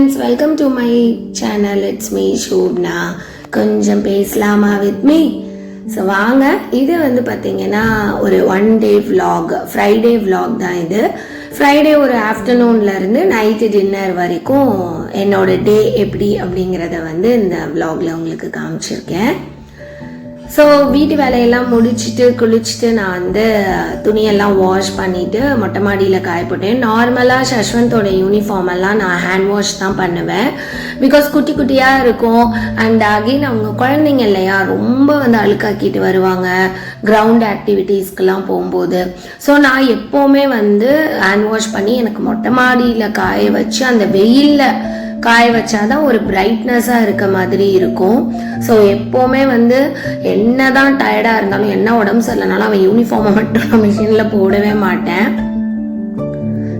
Friends welcome to my channel it's me Shubna கொஞ்சம் பேசலாமா with me so வாங்க. இது வந்து பார்த்தீங்கன்னா ஒரு one day vlog Friday vlog தான் இது. ஃப்ரைடே ஒரு ஆஃப்டர்நூன்லேருந்து நைட்டு டின்னர் வரைக்கும் என்னோட டே எப்படி அப்படிங்கிறத வந்து இந்த விலாகில் உங்களுக்கு காமிச்சிருக்கேன். ஸோ வீட்டு வேலையெல்லாம் முடிச்சுட்டு குளிச்சுட்டு நான் வந்து துணியெல்லாம் வாஷ் பண்ணிட்டு மொட்டை மாடியில் காய போட்டேன் நார்மலாக சஷ்வந்தோட யூனிஃபார்ம் எல்லாம் நான் ஹேண்ட் வாஷ் தான் பண்ணுவேன். பிகாஸ் குட்டி குட்டியாக இருக்கும். அண்ட் அகெயின் அவங்க குழந்தைங்க இல்லையா ரொம்ப வந்து அழுக்காக்கிட்டு வருவாங்க. கிரவுண்ட் ஆக்டிவிட்டீஸ்க்கெல்லாம் போகும்போது. ஸோ நான் எப்போவுமே வந்து ஹேண்ட் வாஷ் பண்ணி எனக்கு மொட்டை மாடியில் காய வச்சு அந்த வெயிலில் காய வச்சாதான் ஒரு பிரைட்னஸாக இருக்க மாதிரி இருக்கும். ஸோ எப்போவுமே வந்து என்ன தான் டயர்டாக இருந்தாலும் என்ன உடம்பு சரியில்லைனாலும் அவன் யூனிஃபார்மை மட்டும் நான் மிஷினில் போடவே மாட்டேன்.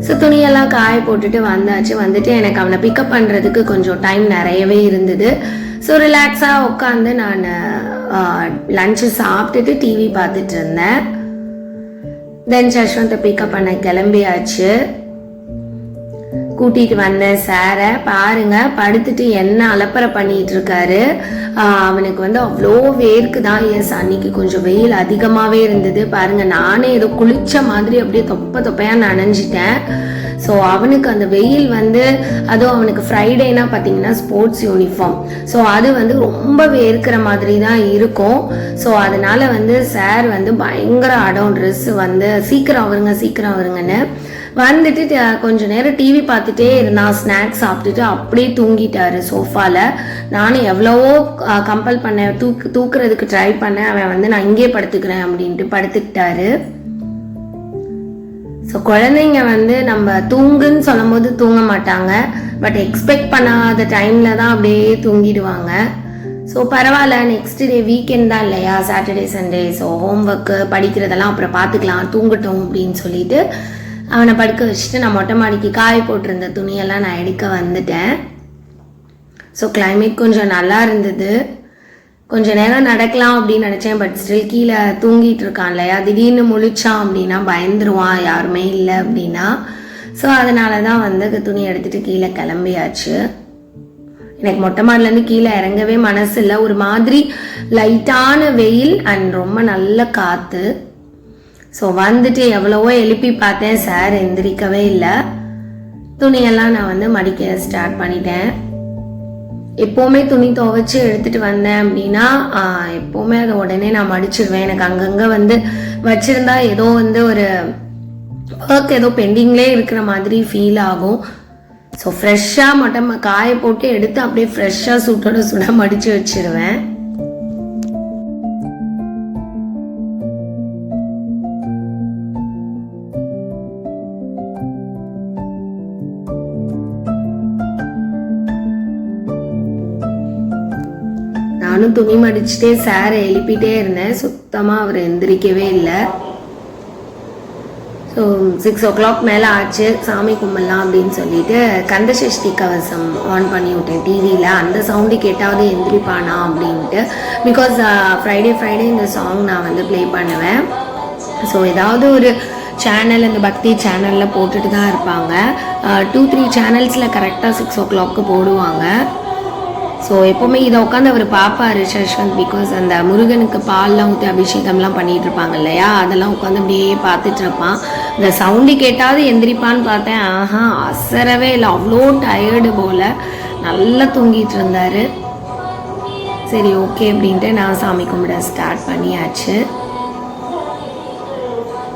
ஸோ துணியெல்லாம் காய போட்டுட்டு வந்தாச்சு. வந்துட்டு எனக்கு அவனை பிக்கப் பண்ணுறதுக்கு கொஞ்சம் டைம் நிறையவே இருந்தது. ஸோ ரிலாக்ஸாக உட்காந்து நான் லஞ்சு சாப்பிட்டுட்டு டிவி பார்த்துட்டு இருந்தேன். தென் சஷ்வந்தை பிக்கப் பண்ண கிளம்பியாச்சு. கூட்டிட்டு வந்தேன் சாரை பாருங்க படுத்துட்டு என்ன அலப்பறை பண்ணிட்டு இருக்காரு அவனுக்கு வந்து அவ்வளோ வேர்க்கு தான் எஸ் அன்னைக்கு கொஞ்சம் வெயில் அதிகமாகவே இருந்தது. பாருங்க நானே ஏதோ குளிச்ச மாதிரி அப்படியே தொப்ப தொப்பையா நனைஞ்சிட்டேன். ஸோ அவனுக்கு அந்த வெயில் வந்து அதுவும் அவனுக்கு ஃப்ரைடேனா பார்த்தீங்கன்னா ஸ்போர்ட்ஸ் யூனிஃபார்ம் ஸோ அது வந்து ரொம்ப வேர்க்கிற மாதிரி தான் இருக்கும். ஸோ அதனால வந்து சார் வந்து பயங்கர அடம் ட்ரெஸ் வந்து சீக்கிரம் வருங்க சீக்கிரம் வருங்கன்னு. வந்துட்டு கொஞ்ச நேரம் டிவி பார்த்துட்டே இருந்தான் ஸ்நாக்ஸ் சாப்பிட்டுட்டு அப்படியே தூங்கிட்டாரு சோஃபால நானும் எவ்வளவோ கம்பல் பண்ணேன் தூக்கு தூக்குறதுக்கு ட்ரை பண்ணேன். அவன் வந்து நான் இங்கே படுத்துக்கிறேன் அப்படின்ட்டு படுத்துக்கிட்டாரு. ஸோ குழந்தைங்க வந்து நம்ம தூங்குன்னு சொல்லும்போது தூங்க மாட்டாங்க. பட் எக்ஸ்பெக்ட் பண்ணாத டைம்ல தான் அப்படியே தூங்கிடுவாங்க. ஸோ பரவாயில்ல நெக்ஸ்ட் டே வீக்கெண்ட் தான் இல்லையா? Saturday Sunday so homework படிக்கிறதெல்லாம் அப்புறம் பார்த்துக்கலாம். தூங்கட்டும் அப்படின்னு சொல்லிட்டு அவனை படுக்க வச்சுட்டு நான் மொட்டை மாடிக்கு காய போட்டிருந்த துணியெல்லாம் நான் எடுக்க வந்துட்டேன். ஸோ கிளைமேட் கொஞ்சம் நல்லா இருந்தது. கொஞ்ச நேரம் நடக்கலாம் அப்படின்னு நினச்சேன் பட் ஸ்டில் கீழே தூங்கிட்டு இருக்கான் இல்லையா? திடீர்னு முழிச்சான் அப்படின்னா பயந்துருவான் யாருமே இல்லை அப்படின்னா. ஸோ அதனால தான் வந்து துணி எடுத்துட்டு கீழே கிளம்பியாச்சு. எனக்கு மொட்டை மாடிலேருந்து கீழே இறங்கவே மனசு இல்லை. ஒரு மாதிரி லைட்டான வெயில் அண்ட் ரொம்ப நல்ல காற்று ஸோ வந்துட்டு எவ்வளவோ எழுப்பி பார்த்தேன். சார் எந்திரிக்கவே இல்லை. துணியெல்லாம் நான் வந்து மடிக்க ஸ்டார்ட் பண்ணிட்டேன். எப்போவுமே துணி துவைச்சி எடுத்துட்டு வந்தேன் அப்படின்னா எப்போவுமே அதை உடனே நான் மடிச்சிடுவேன் எனக்கு அங்கங்கே வந்து வச்சிருந்தா ஏதோ வந்து ஒரு ஒர்க் ஏதோ பெண்டிங்லே இருக்கிற மாதிரி ஃபீல் ஆகும். ஸோ ஃப்ரெஷ்ஷாக மட்டும் காய போட்டு எடுத்து அப்படியே ஃப்ரெஷ்ஷாக சுட்டோட சுட மடித்து வச்சிருவேன். நானும் துணி மடிச்சுட்டே சாரை எழுப்பிட்டே இருந்தேன். சுத்தமாக அவர் எந்திரிக்கவே இல்லை. ஸோ சிக்ஸ் ஓ கிளாக் மேலே ஆச்சு. சாமி கும்பிடலாம் அப்படின்னு சொல்லிட்டு கந்தசஷ்டி கவசம் ஆன் பண்ணி விட்டேன் டிவியில் அந்த சவுண்டு கேட்டாவது எந்திரிப்பானா அப்படின்ட்டு. பிகாஸ் ஃப்ரைடே ஃப்ரைடே இந்த சாங் நான் வந்து ப்ளே பண்ணுவேன். ஸோ ஏதாவது ஒரு சேனல் இந்த பக்தி சேனலில் போட்டுட்டு தான் இருப்பாங்க. டூ த்ரீ சேனல்ஸில் கரெக்டாக சிக்ஸ் ஓ கிளாக்கு போடுவாங்க. ஸோ எப்போவுமே இதை உட்காந்து அவர் பார்ப்பாரு சஷ்வந்த் பிகாஸ் அந்த முருகனுக்கு பால்லாம் ஊற்றி அபிஷேகம்லாம் பண்ணிட்டு இருப்பாங்க இல்லையா? அதெல்லாம் உட்காந்து அப்படியே பார்த்துட்டு இருப்பான். இந்த சவுண்டு கேட்டாவது எந்திரிப்பான்னு பார்த்தேன். ஆஹா அசரவே இல்லை. அவ்வளோ டயர்டு போல். நல்லா தூங்கிட்டு இருந்தார். சரி ஓகே அப்படின்ட்டு நான் சாமி கும்பிட ஸ்டார்ட் பண்ணியாச்சு.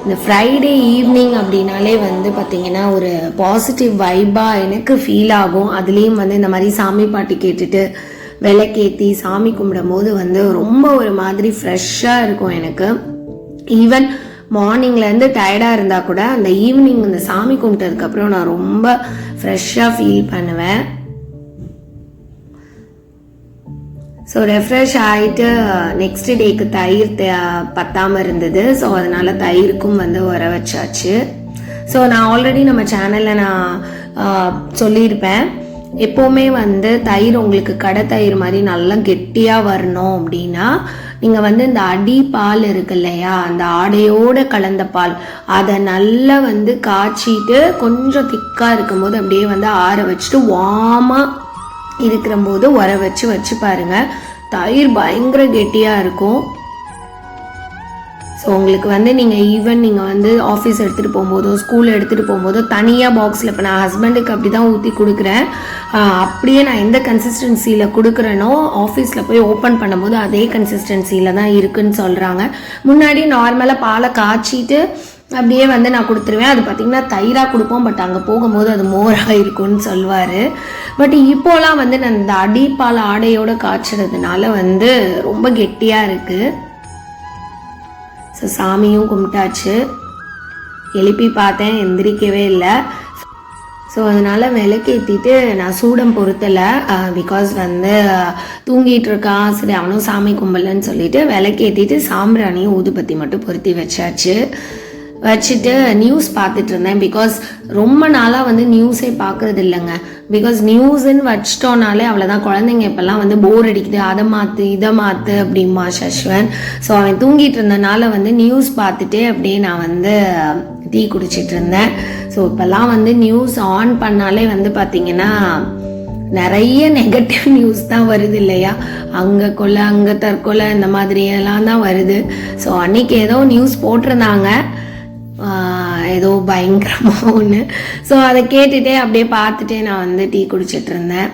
இந்த ஃப்ரைடே ஈவினிங் அப்படின்னாலே வந்து பார்த்தீங்கன்னா ஒரு பாசிட்டிவ் வைபாக எனக்கு ஃபீல் ஆகும். அதுலேயும் வந்து இந்த மாதிரி சாமி பாட்டு கேட்டுட்டு விளக்கேற்றி சாமி கும்பிடும் போது வந்து ரொம்ப ஒரு மாதிரி ஃப்ரெஷ்ஷாக இருக்கும் எனக்கு. ஈவன் மார்னிங்லேருந்து டயர்டாக இருந்தால் கூட அந்த ஈவினிங் இந்த சாமி கும்பிட்டதுக்கப்புறம் நான் ரொம்ப ஃப்ரெஷ்ஷாக ஃபீல் பண்ணுவேன். ஸோ ரெஃப்ரெஷ் ஆகிட்டு நெக்ஸ்ட் டேக்கு தயிர் த- இருந்தது. ஸோ அதனால தயிருக்கும் வந்து உர வச்சாச்சு. ஸோ நான் ஆல்ரெடி நம்ம சேனலில் நான் சொல்லியிருப்பேன். எப்போவுமே வந்து தயிர் உங்களுக்கு கடை தயிர் மாதிரி நல்லா கெட்டியாக வரணும் அப்படின்னா நீங்கள் வந்து இந்த அடி பால் இருக்கு இல்லையா அந்த ஆடையோட கலந்த பால் அதை நல்லா வந்து காய்ச்சிட்டு கொஞ்சம் திக்காக இருக்கும்போது அப்படியே வந்து ஆற வச்சுட்டு வாமாக இருக்கிற போது உர வச்சு வச்சு பாருங்க. தயிர் பயங்கர கெட்டியாக இருக்கும். ஸோ உங்களுக்கு வந்து நீங்கள் ஈவன் நீங்கள் வந்து ஆஃபீஸ் எடுத்துகிட்டு போகும்போதோ ஸ்கூல் எடுத்துகிட்டு போகும்போதோ தனியாக பாக்ஸில் இப்போ நான் ஹஸ்பண்டுக்கு அப்படி தான் ஊற்றி கொடுக்குறேன் அப்படியே நான் எந்த கன்சிஸ்டன்சியில் கொடுக்குறேனோ ஆஃபீஸில் போய் ஓப்பன் பண்ணும்போது அதே கன்சிஸ்டன்சியில் தான் இருக்குன்னு சொல்கிறாங்க முன்னாடி நார்மலாக பாலை காய்ச்சிட்டு அப்படியே வந்து நான் கொடுத்துருவேன். அது பார்த்திங்கன்னா தயிராக கொடுப்போம் பட் அங்கே போகும்போது அது மோராக இருக்கும்னு சொல்லுவார் பட் இப்போலாம் வந்து நான் இந்த அடிப்பால் ஆடையோடு காய்ச்சறதுனால வந்து ரொம்ப கெட்டியாக இருக்குது ஸோ சாமியும் கும்பிட்டாச்சு. எழுப்பி பார்த்தேன் எந்திரிக்கவே இல்லை. ஸோ அதனால் விளக்கேற்றிட்டு நான் சூடம் பொருத்தலை பிகாஸ் வந்து தூங்கிட்டு இருக்கான். சரி அவனும் சாமி கும்பலன்னு சொல்லிட்டு விளக்கேற்றிட்டு சாம்பிராணியும் ஊதுபத்தி மட்டும் பொருத்தி வச்சாச்சு. வச்சுட்டு நியூஸ் பார்த்துட்டு இருந்தேன் பிகாஸ் ரொம்ப நாளாக வந்து நியூஸே பார்க்கறது இல்லைங்க. பிகாஸ் நியூஸ்ன்னு வச்சிட்டோனாலே அவ்வளோதான் குழந்தைங்க இப்போல்லாம் வந்து போர் அடிக்குது. அதை மாற்று இதை மாற்று அப்படிமா சஷ்வன் ஸோ அவன் தூங்கிட்டு இருந்தனால வந்து நியூஸ் பார்த்துட்டே அப்படியே நான் வந்து டீ குடிச்சிட்டு இருந்தேன் ஸோ இப்போல்லாம் வந்து நியூஸ் ஆன் பண்ணாலே வந்து பார்த்தீங்கன்னா நிறைய நெகட்டிவ் நியூஸ் தான் வருது இல்லையா? அங்கே கொலை அங்கே தற்கொலை இந்த மாதிரி எல்லாம் தான் வருது. ஸோ அன்னைக்கு ஏதோ நியூஸ் போட்டிருந்தாங்க. ஏதோ பயங்கரமாக ஒன்று ஸோ அதை கேட்டுகிட்டே அப்படியே பார்த்துட்டே நான் வந்து டீ குடிச்சிட்டு இருந்தேன்.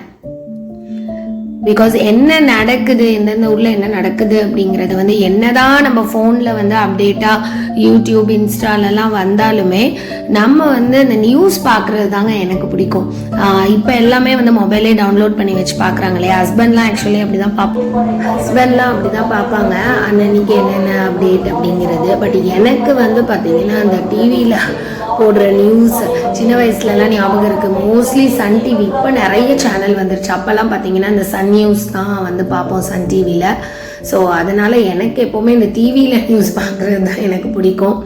பிகாஸ் என்ன நடக்குது எந்தெந்த ஊரில் என்ன நடக்குது அப்படிங்கிறது வந்து என்னதான் நம்ம ஃபோனில் வந்து அப்டேட்டாக யூடியூப் இன்ஸ்டாலெல்லாம் வந்தாலுமே நம்ம வந்து இந்த நியூஸ் பார்க்குறது தாங்க எனக்கு பிடிக்கும். இப்போ எல்லாமே வந்து மொபைலே டவுன்லோட் பண்ணி வச்சு பார்க்குறாங்க இல்லையா ஹஸ்பண்ட்லாம் ஆக்சுவலி அப்படி தான் பார்ப்போம் ஹஸ்பண்ட்லாம் அப்படி தான் பார்ப்பாங்க அன்னன்னைக்கு என்னென்ன அப்டேட் அப்படிங்கிறது. பட் எனக்கு வந்து பார்த்தீங்கன்னா அந்த டிவியில் போடுற நியூஸ் சின்ன வயசுலலாம் ஞாபகம் இருக்குது மோஸ்ட்லி சன் டிவி இப்போ நிறைய சேனல் வந்துருச்சு. அப்போல்லாம் பார்த்தீங்கன்னா இந்த சன் நியூஸ் தான் வந்து பார்ப்போம் சன் டிவியில் ஸோ அதனால் எனக்கு எப்போவுமே இந்த டிவியில் நியூஸ் பார்க்குறது தான் எனக்கு பிடிக்கும்.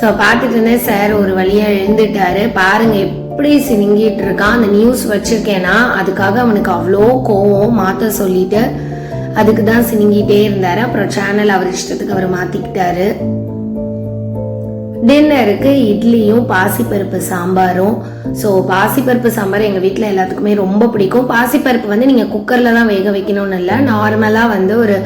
ஸோ பார்த்துட்டு இருந்தேன். சார் ஒரு வழியாக எழுந்துட்டாரு. பாருங்கள் எப்படி சினிங்கிட்டு இருக்கான். அந்த நியூஸ் வச்சுருக்கேன்னா அதுக்காக அவனுக்கு அவ்வளோ கோவம். மாற்ற சொல்லிட்டு அதுக்கு தான் சினிங்கிட்டே இருந்தார். அப்புறம் சேனல் அவர் இஷ்டத்துக்கு அவர் மாற்றிக்கிட்டாரு டின்னருக்கு இட்லியும் பாசிப்பருப்பு சாம்பாரும். ஸோ பாசிப்பருப்பு சாம்பார் எங்கள் வீட்டில் எல்லாத்துக்குமே ரொம்ப பிடிக்கும். பாசிப்பருப்பு வந்து நீங்கள் குக்கரில் தான் வேக வைக்கணும்னு இல்லை. நார்மலாக வந்து ஒரு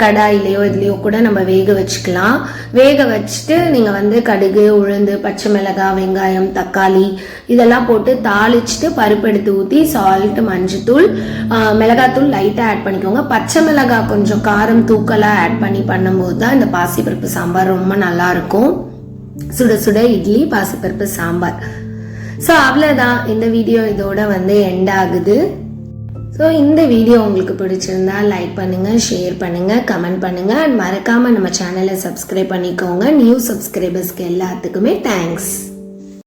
கடாயிலையோ இதுலேயோ கூட நம்ம வேக வச்சுக்கலாம். வேக வச்சுட்டு நீங்கள் வந்து கடுகு உளுந்து பச்சை மிளகாய் வெங்காயம் தக்காளி இதெல்லாம் போட்டு தாளிச்சிட்டு பருப்பு எடுத்து ஊற்றி சால்ட்டு மஞ்சத்தூள் மிளகாத்தூள் லைட்டாக ஆட் பண்ணிக்கோங்க. பச்சை மிளகாய் கொஞ்சம் காரம் தூக்கலாக ஆட் பண்ணி பண்ணும்போது தான் இந்த பாசிப்பருப்பு சாம்பார் ரொம்ப நல்லா இருக்கும். சுட சுட இட்லி பாசிப்பருப்பு சாம்பார். ஸோ அவ்வளோதான் இந்த வீடியோ இதோட வந்து எண்ட் ஆகுது. ஸோ இந்த வீடியோ உங்களுக்கு பிடிச்சிருந்தா லைக் பண்ணுங்கள் ஷேர் பண்ணுங்கள் கமெண்ட் பண்ணுங்க. அண்ட் மறக்காமல் நம்ம சேனலை சப்ஸ்கிரைப் பண்ணிக்கோங்க. நியூ சப்ஸ்கிரைபர்ஸ்க்கு எல்லாத்துக்குமே தேங்க்ஸ்